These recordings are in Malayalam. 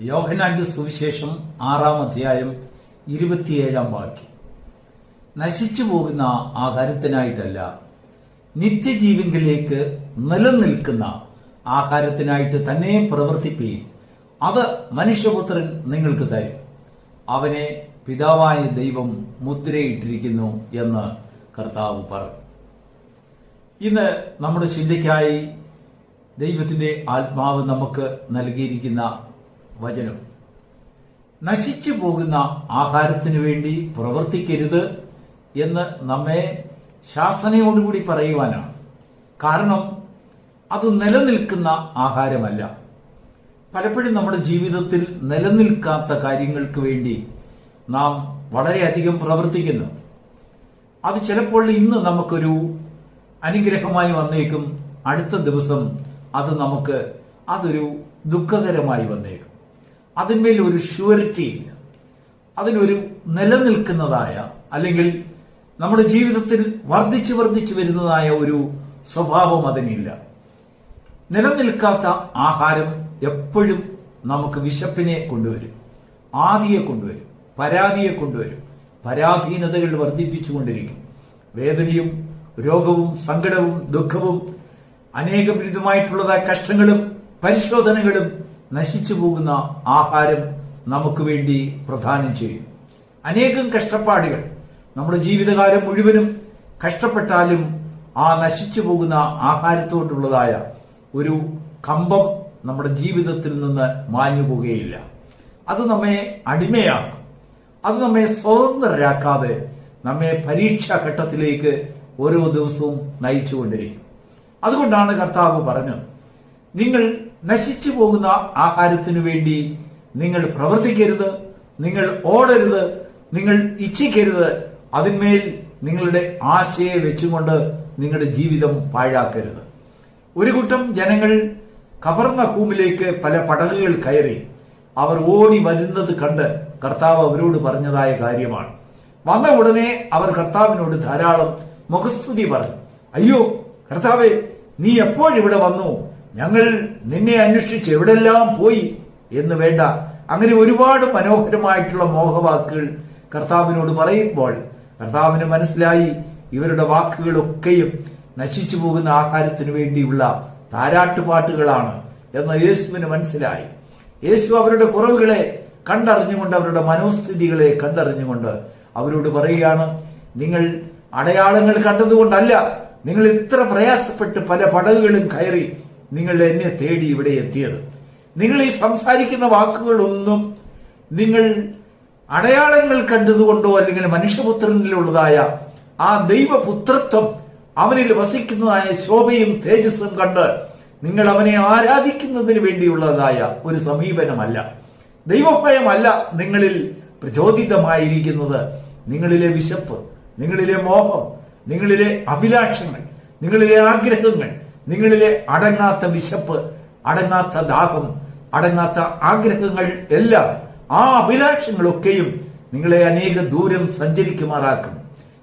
യോഹനാന്റെ സുവിശേഷം ആറാം അധ്യായം ഇരുപത്തിയേഴാം വാക്യം. നശിച്ചു പോകുന്ന ആഹാരത്തിനായിട്ടല്ല നിത്യജീവിങ്കിലേക്ക് നിലനിൽക്കുന്ന ആഹാരത്തിനായിട്ട് തന്നെ പ്രവർത്തിക്കുകയും അത് മനുഷ്യപുത്രൻ നിങ്ങൾക്ക് തരും. അവനെ പിതാവായ ദൈവം മുദ്രയിട്ടിരിക്കുന്നു എന്ന് കർത്താവ് പറഞ്ഞു. ഇന്ന് നമ്മുടെ ചിന്തയ്ക്കായി ദൈവത്തിന്റെ ആത്മാവ് നമുക്ക് നൽകിയിരിക്കുന്ന വചനം. നശിച്ചു പോകുന്ന ആഹാരത്തിനു വേണ്ടി പ്രവർത്തിക്കരുത് എന്ന് നമ്മെ ശാസനയോടുകൂടി പറയുവാനാണ്. കാരണം അത് നിലനിൽക്കുന്ന ആഹാരമല്ല. പലപ്പോഴും നമ്മുടെ ജീവിതത്തിൽ നിലനിൽക്കാത്ത കാര്യങ്ങൾക്ക് വേണ്ടി നാം വളരെയധികം പ്രവർത്തിക്കുന്നു. അത് ചിലപ്പോൾ ഇന്ന് നമുക്കൊരു അനുഗ്രഹമായി വന്നേക്കും. അടുത്ത ദിവസം അത് നമുക്ക് അതൊരു ദുഃഖകരമായി വന്നേക്കും. അതിന്മേൽ ഒരു ഷുവരിറ്റി ഇല്ല. അതിനൊരു നിലനിൽക്കുന്നതായ അല്ലെങ്കിൽ നമ്മുടെ ജീവിതത്തിൽ വർദ്ധിച്ചു വർദ്ധിച്ചു വരുന്നതായ ഒരു സ്വഭാവം അതിനില്ല. നിലനിൽക്കാത്ത ആഹാരം എപ്പോഴും നമുക്ക് വിശപ്പിനെ കൊണ്ടുവരും. ആദിയെ കൊണ്ടുവരും. പരാതിയെ കൊണ്ടുവരും. പരാധീനതകൾ വർദ്ധിപ്പിച്ചുകൊണ്ടിരിക്കും. വേദനയും രോഗവും സങ്കടവും ദുഃഖവും അനേകവിധമായിട്ടുള്ളതായ കഷ്ടങ്ങളും പരിശോധനകളും നശിച്ചു പോകുന്ന ആഹാരം നമുക്ക് വേണ്ടി പ്രദാനം ചെയ്യും. അനേകം കഷ്ടപ്പാടുകൾ നമ്മുടെ ജീവിതകാലം മുഴുവനും കഷ്ടപ്പെട്ടാലും ആ നശിച്ചു പോകുന്ന ആഹാരത്തോടുള്ളതായ ഒരു കമ്പം നമ്മുടെ ജീവിതത്തിൽ നിന്ന് മാഞ്ഞു പോകുകയില്ല. അത് നമ്മെ അടിമയാക്കും. അത് നമ്മെ സ്വതന്ത്രരാക്കാതെ നമ്മെ പരീക്ഷാ ഘട്ടത്തിലേക്ക് ഓരോ ദിവസവും നയിച്ചുകൊണ്ടിരിക്കും. അതുകൊണ്ടാണ് കർത്താവ് പറഞ്ഞത്. നിങ്ങൾ നശിച്ചു പോകുന്ന ആഹാരത്തിനു വേണ്ടി നിങ്ങൾ പ്രവർത്തിക്കരുത് നിങ്ങൾ ഓടരുത് നിങ്ങൾ ഇച്ഛിക്കരുത്. അതിന്മേൽ നിങ്ങളുടെ ആശയെ വെച്ചുകൊണ്ട് നിങ്ങളുടെ ജീവിതം പാഴാക്കരുത്. ഒരു കൂട്ടം ജനങ്ങൾ കവർന്ന ഹൂമിലേക്ക് പല പടകുകൾ കയറി. അവർ ഓടി വരുന്നത് കണ്ട് കർത്താവ് അവരോട് പറഞ്ഞതായ കാര്യമാണ്. വന്ന ഉടനെ അവർ കർത്താവിനോട് ധാരാളം മുഖസ്തുതി പറഞ്ഞു. അയ്യോ കർത്താവെ നീ എപ്പോഴിവിടെ വന്നു? ഞങ്ങൾ നിന്നെ അന്വേഷിച്ച് എവിടെല്ലാം പോയി എന്ന് വേണ്ട. അങ്ങനെ ഒരുപാട് മനോഹരമായിട്ടുള്ള മോഹവാക്കുകൾ കർത്താവിനോട് പറയുമ്പോൾ കർത്താവിന് മനസ്സിലായി ഇവരുടെ വാക്കുകളൊക്കെയും നശിച്ചു പോകുന്ന ആഹാരത്തിനു വേണ്ടിയുള്ള താരാട്ടുപാട്ടുകളാണ് എന്ന് യേശുവിന് മനസ്സിലായി. യേശു അവരുടെ കുറവുകളെ കണ്ടറിഞ്ഞുകൊണ്ട് അവരുടെ മനോസ്ഥിതികളെ കണ്ടറിഞ്ഞുകൊണ്ട് അവരോട് പറയുകയാണ് നിങ്ങൾ അടയാളങ്ങൾ കണ്ടതുകൊണ്ടല്ല നിങ്ങൾ ഇത്ര പ്രയാസപ്പെട്ട് പല പടകുകളും കയറി നിങ്ങൾ എന്നെ തേടി ഇവിടെ എത്തിയത്. നിങ്ങൾ ഈ സംസാരിക്കുന്ന വാക്കുകളൊന്നും നിങ്ങൾ അടയാളങ്ങൾ കണ്ടതുകൊണ്ടോ അല്ലെങ്കിൽ മനുഷ്യപുത്രനിലുള്ളതായ ആ ദൈവപുത്രത്വം അവനിൽ വസിക്കുന്നതായ ശോഭയും തേജസ്സും കണ്ട് നിങ്ങൾ അവനെ ആരാധിക്കുന്നതിന് വേണ്ടിയുള്ളതായ ഒരു സമീപനമല്ല. ദൈവഭയമല്ല നിങ്ങളിൽ പ്രചോദിതമായിരിക്കുന്നത് നിങ്ങളിലെ വിശപ്പ് നിങ്ങളിലെ മോഹം നിങ്ങളിലെ അഭിലാഷങ്ങൾ നിങ്ങളിലെ ആഗ്രഹങ്ങൾ നിങ്ങളിലെ അടങ്ങാത്ത വിശപ്പ് അടങ്ങാത്ത ദാഹം അടങ്ങാത്ത ആഗ്രഹങ്ങൾ എല്ലാം ആ അഭിലാഷങ്ങളൊക്കെയും നിങ്ങളെ അനേക ദൂരം സഞ്ചരിക്കുമാറാക്കും.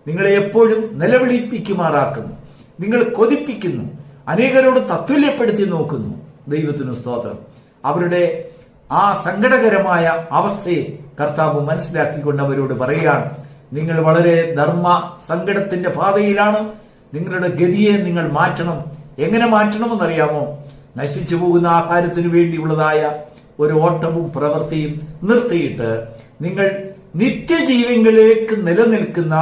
നിങ്ങളെ എപ്പോഴും നിലവിളിപ്പിക്കുമാറാക്കുന്നു നിങ്ങൾ കൊതിപ്പിക്കുന്നു. അനേകരോട് തത്തുല്യപ്പെടുത്തി നോക്കുന്നു. ദൈവത്തിനു സ്തോത്രം. അവരുടെ ആ സങ്കടകരമായ അവസ്ഥയെ കർത്താവ് മനസ്സിലാക്കിക്കൊണ്ട് അവരോട് പറയുകയാണ്. നിങ്ങൾ വളരെ ധർമ്മ സങ്കടത്തിന്റെ പാതയിലാണ്. നിങ്ങളുടെ ഗതിയെ നിങ്ങൾ മാറ്റണം. എങ്ങനെ മാറ്റണമെന്നറിയാമോ? നശിച്ചു പോകുന്ന ആഹാരത്തിന് വേണ്ടിയുള്ളതായ ഒരു ഓട്ടവും പ്രവൃത്തിയും നിർത്തിയിട്ട് നിങ്ങൾ നിത്യജീവങ്ങളിലേക്ക് നിലനിൽക്കുന്ന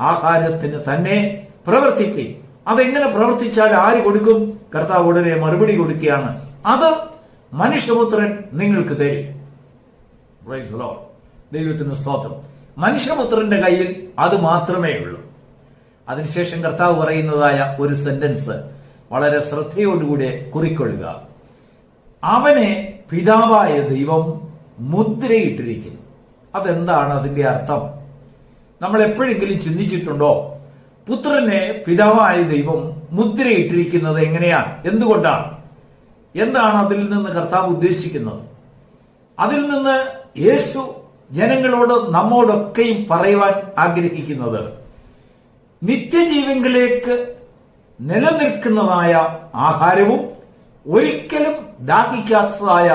ആഹാരത്തിന് തന്നെ പ്രവർത്തിപ്പി. അതെങ്ങനെ പ്രവർത്തിച്ചാൽ ആര് കൊടുക്കും? കർത്താവ് ഉടനെ മറുപടി കൊടുക്കുകയാണ്. അത് മനുഷ്യപുത്രൻ നിങ്ങൾക്ക് തരും. ദൈവത്തിന് സ്തോത്രം. മനുഷ്യപുത്രന്റെ കയ്യിൽ അത് മാത്രമേ ഉള്ളൂ. അതിനുശേഷം കർത്താവ് പറയുന്നതായ ഒരു സെന്റൻസ് വളരെ ശ്രദ്ധയോടുകൂടെ കുറിക്കൊള്ളുക. അവനെ പിതാവായ ദൈവം മുദ്രയിട്ടിരിക്കുന്നു. അതെന്താണ് അതിന്റെ അർത്ഥം? നമ്മൾ എപ്പോഴെങ്കിലും ചിന്തിച്ചിട്ടുണ്ടോ? പുത്രനെ പിതാവായ ദൈവം മുദ്രയിട്ടിരിക്കുന്നത് എങ്ങനെയാണ്? എന്തുകൊണ്ടാണ്? എന്താണ് അതിൽ നിന്ന് കർത്താവ് ഉദ്ദേശിക്കുന്നത്? അതിൽ നിന്ന് യേശു ജനങ്ങളോട് നമ്മോടൊക്കെയും പറയുവാൻ ആഗ്രഹിക്കുന്നത്. നിത്യജീവങ്കിലേക്ക് നിലനിൽക്കുന്നതായ ആഹാരവും ഒരിക്കലും ദാഹിക്കാത്തതായ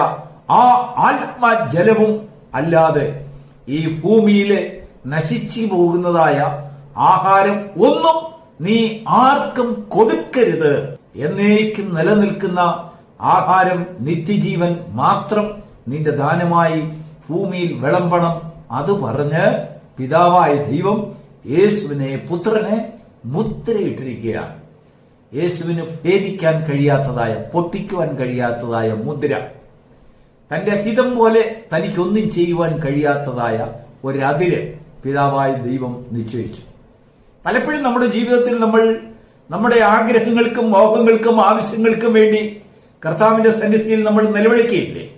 ആ ആത്മജലവും അല്ലാതെ ഈ ഭൂമിയിലെ നശിച്ചു പോകുന്നതായ ആഹാരം ഒന്നും നീ ആർക്കും കൊടുക്കരുത്. എന്നേക്കും നിലനിൽക്കുന്ന ആഹാരം നിത്യജീവൻ മാത്രം നിന്റെ ദാനമായി ഭൂമിയിൽ വിളമ്പണം. അത് പറഞ്ഞ് പിതാവായ ദൈവം യേശുവിനെ പുത്രനെ മുദ്രയിട്ടിരിക്കുകയാണ്. യേശുവിന് ഭേദിക്കാൻ കഴിയാത്തതായ പൊട്ടിക്കുവാൻ കഴിയാത്തതായ മുദ്ര. തന്റെ ഹിതം പോലെ തനിക്കൊന്നും ചെയ്യുവാൻ കഴിയാത്തതായ ഒരതിര് പിതാവായ ദൈവം നിശ്ചയിച്ചു. പലപ്പോഴും നമ്മുടെ ജീവിതത്തിൽ നമ്മൾ നമ്മുടെ ആഗ്രഹങ്ങൾക്കും മോഹങ്ങൾക്കും ആവശ്യങ്ങൾക്കും വേണ്ടി കർത്താവിന്റെ സന്നിധിയിൽ നമ്മൾ നിലവിളിക്കുകയില്ലേ?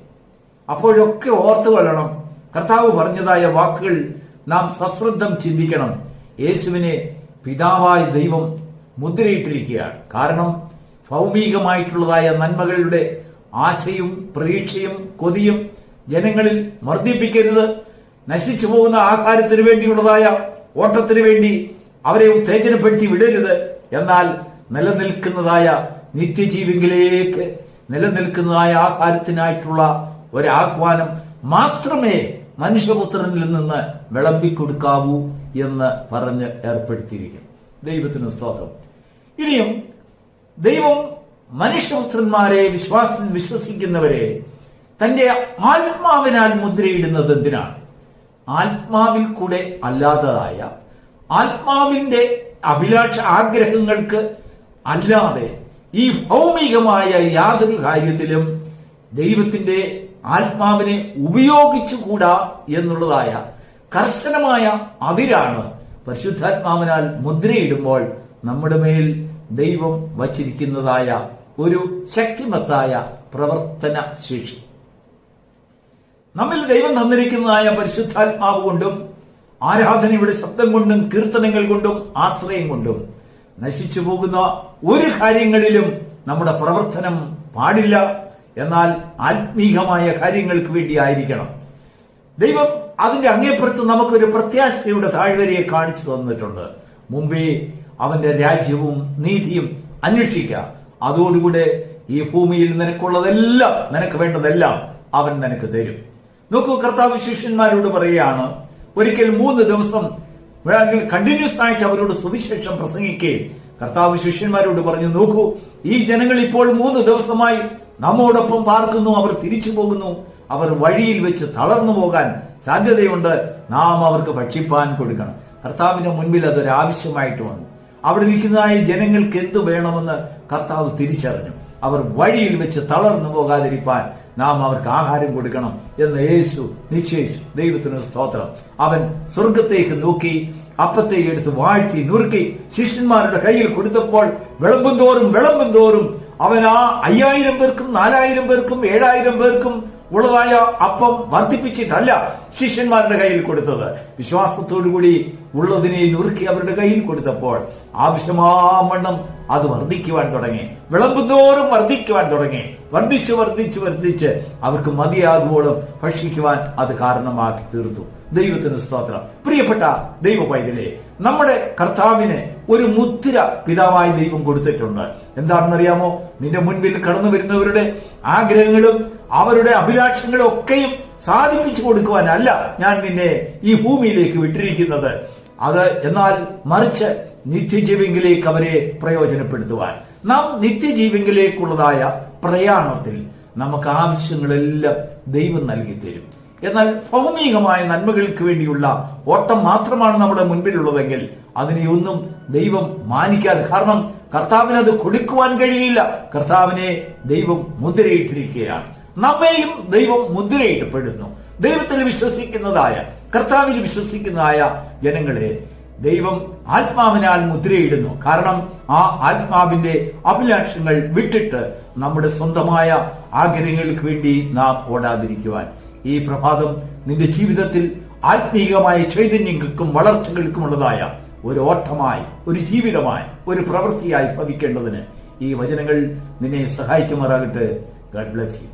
അപ്പോഴൊക്കെ ഓർത്തു കൊള്ളണം. കർത്താവ് പറഞ്ഞതായ വാക്കുകൾ നാം സശ്രദ്ധം ചിന്തിക്കണം. യേശുവിനെ പിതാവായ ദൈവം മുദ്രയിട്ടിരിക്കുകയാണ്. കാരണം ഭൗമികമായിട്ടുള്ളതായ നന്മകളുടെ ആശയും പ്രതീക്ഷയും കൊതിയും ജനങ്ങളിൽ മർദ്ദിപ്പിക്കരുത്. നശിച്ചു പോകുന്ന ആഹാരത്തിനു വേണ്ടിയുള്ളതായ ഓട്ടത്തിനു വേണ്ടി അവരെ ഉത്തേജനപ്പെടുത്തി വിടരുത്. എന്നാൽ നിലനിൽക്കുന്നതായ നിത്യജീവിങ്കിലേക്ക് നിലനിൽക്കുന്നതായ ആഹാരത്തിനായിട്ടുള്ള ഒരാഹ്വാനം മാത്രമേ മനുഷ്യപുത്രനിൽ നിന്ന് വിളമ്പിക്കൊടുക്കാവൂ എന്ന് പറഞ്ഞ് ഏർപ്പെടുത്തിയിരിക്കുന്നു. ദൈവത്തിന് സ്തോത്രം. ഇനിയും ദൈവം മനുഷ്യപുത്രന്മാരെ വിശ്വാസ വിശ്വസിക്കുന്നവരെ തന്റെ ആത്മാവിനാൽ മുദ്രയിടുന്നത് എന്തിനാണ്? ആത്മാവിൽ കൂടെ അല്ലാത്തതായ ആത്മാവിന്റെ അഭിലാഷ ആഗ്രഹങ്ങൾക്ക് അല്ലാതെ ഈ ഭൗമികമായ യാതൊരു കാര്യത്തിലും ദൈവത്തിന്റെ ആത്മാവിനെ ഉപയോഗിച്ചുകൂടാ എന്നുള്ളതായ കർശനമായ അതിരാണ് പരിശുദ്ധാത്മാവിനാൽ മുദ്രയിടുമ്പോൾ നമ്മുടെ മേൽ ദൈവം വച്ചിരിക്കുന്നതായ ഒരു ശക്തിമത്തായ പ്രവർത്തന ശേഷി. നമ്മിൽ ദൈവം തന്നിരിക്കുന്നതായ പരിശുദ്ധാത്മാവ് കൊണ്ടും ആരാധനയുടെ ശബ്ദം കൊണ്ടും കീർത്തനങ്ങൾ കൊണ്ടും ആശ്രയം കൊണ്ടും നശിച്ചു പോകുന്ന ഒരു കാര്യങ്ങളിലും നമ്മുടെ പ്രവർത്തനം പാടില്ല. എന്നാൽ ആത്മീകമായ കാര്യങ്ങൾക്ക് വേണ്ടി ആയിരിക്കണം ദൈവം അതിന്റെ അങ്ങേപ്പുറത്ത് നമുക്കൊരു പ്രത്യാശയുടെ താഴ്വരയെ കാണിച്ചു തന്നിട്ടുണ്ട്. മുമ്പേ അവന്റെ രാജ്യവും നീതിയും അന്വേഷിക്കുക അതോടുകൂടെ ഈ ഭൂമിയിൽ നിനക്കുള്ളതെല്ലാം നിനക്ക് വേണ്ടതെല്ലാം അവൻ നിനക്ക് തരും. നോക്കൂ കർത്താവ് ശിഷ്യന്മാരോട് പറയുകയാണ് ഒരിക്കൽ മൂന്ന് ദിവസം കണ്ടിന്യൂസ് ആയിട്ട് അവരോട് സുവിശേഷം പ്രസംഗിക്കുകയും കർത്താവ് ശിഷ്യന്മാരോട് പറഞ്ഞു നോക്കൂ ഈ ജനങ്ങൾ ഇപ്പോൾ മൂന്ന് ദിവസമായി നമ്മോടൊപ്പം പാർക്കുന്നു അവർ തിരിച്ചു പോകുന്നു. അവർ വഴിയിൽ വെച്ച് തളർന്നു പോകാൻ സാധ്യതയുണ്ട്. നാം അവർക്ക് ഭക്ഷിപ്പാൻ കൊടുക്കണം. കർത്താവിന്റെ മുൻപിൽ അതൊരു ആവശ്യമായിട്ട് വന്നു. അവിടെ ഇരിക്കുന്നതായ ജനങ്ങൾക്ക് എന്ത് വേണമെന്ന് കർത്താവ് തിരിച്ചറിഞ്ഞു. അവർ വഴിയിൽ വെച്ച് തളർന്നു പോകാതിരിക്കാൻ നാം അവർക്ക് ആഹാരം കൊടുക്കണം എന്ന് യേശു നിശ്ചയിച്ചു. ദൈവത്തിന് സ്തോത്രം. അവൻ സ്വർഗത്തേക്ക് നോക്കി അപ്പത്തെ എടുത്ത് വാഴ്ത്തി നുറുക്കി ശിഷ്യന്മാരുടെ കയ്യിൽ കൊടുത്തപ്പോൾ വിളമ്പും തോറും വിളമ്പും തോറും അവൻ ആ അയ്യായിരം പേർക്കും നാലായിരം പേർക്കും ഏഴായിരം പേർക്കും ഉള്ളതായ അപ്പം വർദ്ധിപ്പിച്ചിട്ടല്ല ശിഷ്യന്മാരുടെ കയ്യിൽ കൊടുത്തത്. വിശ്വാസത്തോടുകൂടി ഉള്ളതിനെ നുറുക്കി അവരുടെ കയ്യിൽ കൊടുത്തപ്പോൾ ആവശ്യമാവണ്ണം അത് വർദ്ധിക്കുവാൻ തുടങ്ങി. വിളമ്പുന്തോറും വർദ്ധിക്കുവാൻ തുടങ്ങി. വർദ്ധിച്ചു വർദ്ധിച്ചു വർദ്ധിച്ച് അവർക്ക് മതിയാകുമ്പോഴും ഭക്ഷിക്കുവാൻ അത് കാരണമാക്കി തീർത്തു. ദൈവത്തിന് സ്തോത്രം. പ്രിയപ്പെട്ട ദൈവ പൈതലേ നമ്മുടെ കർത്താവിന് ഒരു മുദ്ര പിതാവായി ദൈവം കൊടുത്തിട്ടുണ്ട്. എന്താണെന്നറിയാമോ? നിന്റെ മുൻപിൽ കടന്നു വരുന്നവരുടെ ആഗ്രഹങ്ങളും അവരുടെ അഭിലാഷങ്ങളും ഒക്കെയും സാധിപ്പിച്ചു കൊടുക്കുവാനല്ല ഞാൻ നിന്നെ ഈ ഭൂമിയിലേക്ക് വിട്ടിരിക്കുന്നത്. അത് എന്നാൽ മറിച്ച് നിത്യജീവിങ്കിലേക്ക് അവരെ പ്രയോജനപ്പെടുത്തുവാൻ. നാം നിത്യജീവിങ്കിലേക്കുള്ളതായ പ്രയാണത്തിൽ നമുക്ക് ആവശ്യങ്ങളെല്ലാം ദൈവം നൽകി തരും എന്നാൽ ഭൗമികമായ നന്മകൾക്ക് വേണ്ടിയുള്ള ഓട്ടം മാത്രമാണ് നമ്മുടെ മുൻപിലുള്ളതെങ്കിൽ അതിനെ ഒന്നും ദൈവം മാനിക്കാതെ കാരണം കർത്താവിന് അത് കൊടുക്കുവാൻ കഴിയില്ല. കർത്താവിനെ ദൈവം മുദ്രയിട്ടിരിക്കുകയാണ്. നമ്മെയും ദൈവം മുദ്രയിട്ടപ്പെടുന്നു ദൈവത്തിൽ വിശ്വസിക്കുന്നതായ കർത്താവിൽ വിശ്വസിക്കുന്നതായ ജനങ്ങളെ ദൈവം ആത്മാവിനാൽ മുദ്രയിടുന്നു. കാരണം ആ ആത്മാവിന്റെ അഭിലാഷങ്ങൾ വിട്ടിട്ട് നമ്മുടെ സ്വന്തമായ ആഗ്രഹങ്ങൾക്ക് വേണ്ടി നാം ഓടാതിരിക്കുവാൻ ഈ പ്രഭാതം നിന്റെ ജീവിതത്തിൽ ആത്മീയമായ ചൈതന്യങ്ങൾക്കും വളർച്ചകൾക്കുമുള്ളതായ ഒരു ഓട്ടമായി ഒരു ജീവിതമായി ഒരു പ്രവൃത്തിയായി ഭവിക്കേണ്ടതിന് ഈ വചനങ്ങൾ നിന്നെ സഹായിക്കുമാറാകട്ടെ. Garh bless you